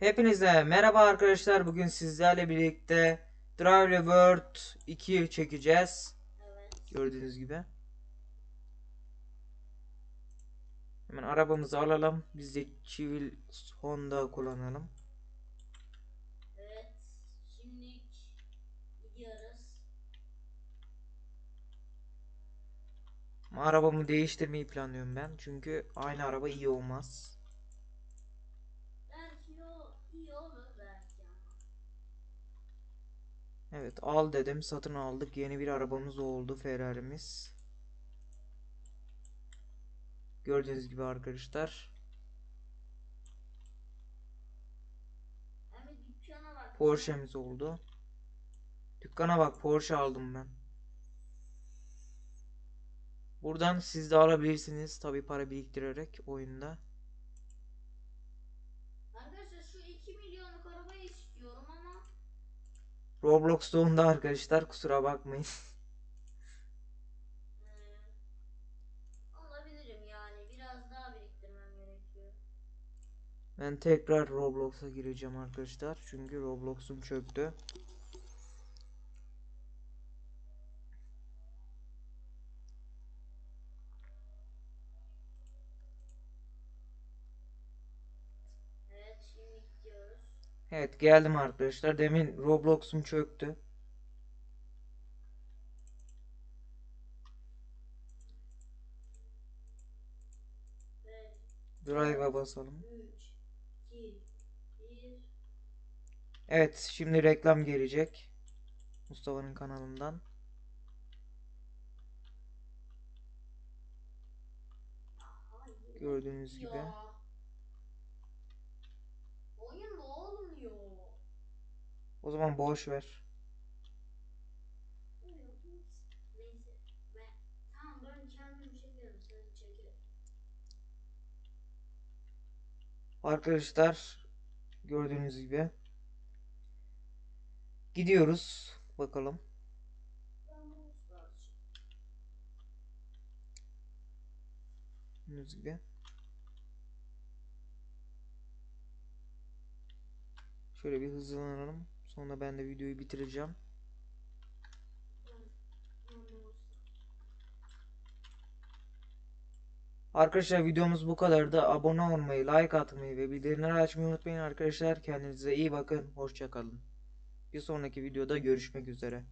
Hepinize merhaba arkadaşlar. Bugün sizlerle birlikte Drive World 2 çekeceğiz. Evet. Gördüğünüz gibi. Hemen arabamızı alalım. Biz de Civil Honda kullanalım. Evet. Şimdi gidiyoruz. Arabamı değiştirmeyi planlıyorum ben. Çünkü aynı araba iyi olmaz. Belki o iyi olur belki ama. Evet al dedim. Satın aldık. Yeni bir arabamız oldu. Ferrari'miz. Gördüğünüz gibi arkadaşlar. Porsche'miz oldu. Dükkana bak Porsche aldım ben. Buradan siz de alabilirsiniz. Tabi para biriktirerek oyunda. Şu 2 milyonluk arabayı istiyorum ama Roblox onda arkadaşlar kusura bakmayın. eee, alabilirim yani. Biraz daha biriktirmem gerekiyor. Ben tekrar Roblox'a gireceğim arkadaşlar. Çünkü Roblox'um çöktü. Evet şimdi gidiyoruz. Evet geldim arkadaşlar. Demin Roblox'um çöktü. Ve Drive'a basalım. 3, 2, 1. Evet şimdi reklam gelecek. Mustafa'nın kanalından. Gördüğünüz gibi. Oyun mu? O zaman boş ver. Arkadaşlar gördüğünüz gibi gidiyoruz bakalım. Gördüğünüz gibi. Şöyle bir hızlanalım. Sonra ben de videoyu bitireceğim. Arkadaşlar videomuz bu kadardı. Abone olmayı, like atmayı ve bildirimleri açmayı unutmayın arkadaşlar. Kendinize iyi bakın. Hoşça kalın. Bir sonraki videoda görüşmek üzere.